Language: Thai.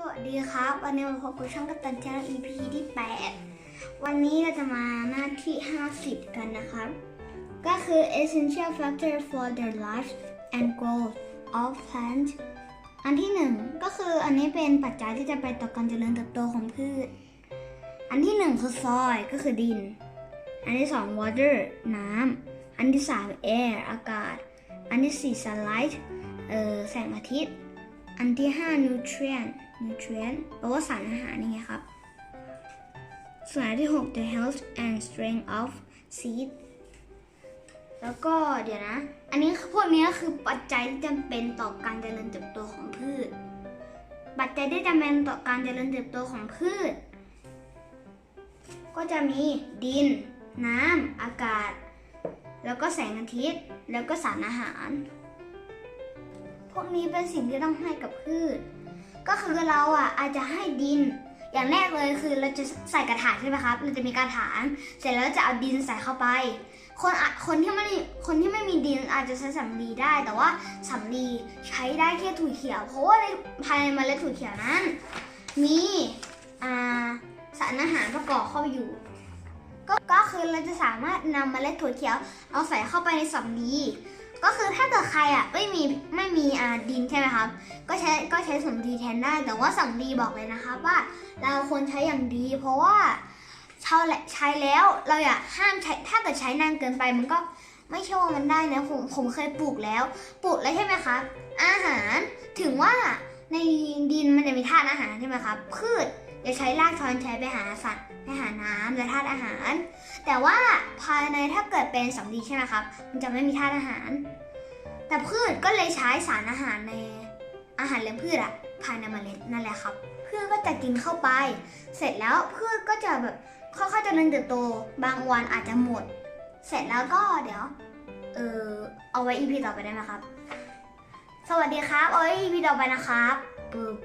สวัสดีครับ วันนี้มาพบกับช่องกัปตันแชนแนล EP ที่ 8 วันนี้เราจะมาหน้าที่ 50 กันนะครับ ก็คือ essential factor for the life and growth of plants อันที่หนึ่งก็คืออันนี้เป็นปัจจัยที่จะไปต่อการเจริญเติบโตของพืช อันที่หนึ่งคือ soil ก็คือดิน อันที่สอง water น้ำ อันที่สาม air อากาศ อันที่สี่ sunlight เออแสงอาทิตย์ อันที่ห้า nutrient nutrient แปลว่าสารอาหารนี่ไงครับ ส่วนอันที่หก the health and strength of seed แล้วก็เดี๋ยวนะ อันนี้พวกนี้ก็คือปัจจัยที่จำเป็นต่อการเจริญเติบโตของพืช ปัจจัยที่จำเป็นต่อการเจริญเติบโตของพืช ก็จะมีดิน น้ำอากาศ แล้วก็แสงอาทิตย์ แล้วก็สารอาหาร พวกนี้เป็นสิ่งที่ต้องให้กับพืช ก็คือเราอะอาจจะให้ดิน อย่างแรกเลยคือเราจะใส่กระถางใช่ไหมครับ เราจะมีกระถางเสร็จแล้วจะเอาดินใส่เข้าไป คนคนที่ไม่คนที่ไม่มีดินอาจจะใช้สำลีได้ แต่ว่าสำลีใช้ได้แค่ถั่วเขียว เพราะว่าในภายในเมล็ดถั่วเขียวนั้น มีสารอาหารประกอบเข้าอยู่ ก็ก็คือเราจะสามารถนำเมล็ดถั่วเขียว เอาใส่เข้าไปในสำลี ก็คือถ้าเกิดใครอะไม่มีไม่มีอ่าดินใช่ไหมครับ ก็ใช้ก็ใช้สำลีแทนได้ แต่ว่าสังดีบอกเลยนะครับว่า เราควรใช้อย่างดี เพราะว่าเช่าและใช้แล้วเราอย่าห้ามใช้ถ้าเกิดใช้นานเกินไปมันก็ไม่ใช่ว่ามันได้นะผมผมเคยปลูกแล้ว ปลูกแล้วใช่ไหมครับอาหารถึงว่า ในดินมันจะมีธาตุอาหารใช่ไหมครับ พืชจะใช้รากช้อนใช้ไปหาสัตว์ไปหาน้ำและธาตุอาหาร แต่ว่าภายในถ้าเกิดเป็นสำลีใช่ไหมครับ มันจะไม่มีธาตุอาหาร แต่พืชก็เลยใช้สารอาหารในอาหารเลี้ยงพืชอะภายในเมล็ดนั่นแหละครับพืชก็จะกินเข้าไป เสร็จแล้วพืชก็จะแบบค่อยๆเจริญเติบโต บางวันอาจจะหมด เสร็จแล้วก็เดี๋ยว เออเอาไว้ EP ต่อไปได้ไหมครับ สวัสดีครับ โอ้ยวีดีโอไปนะครับปึ๊บ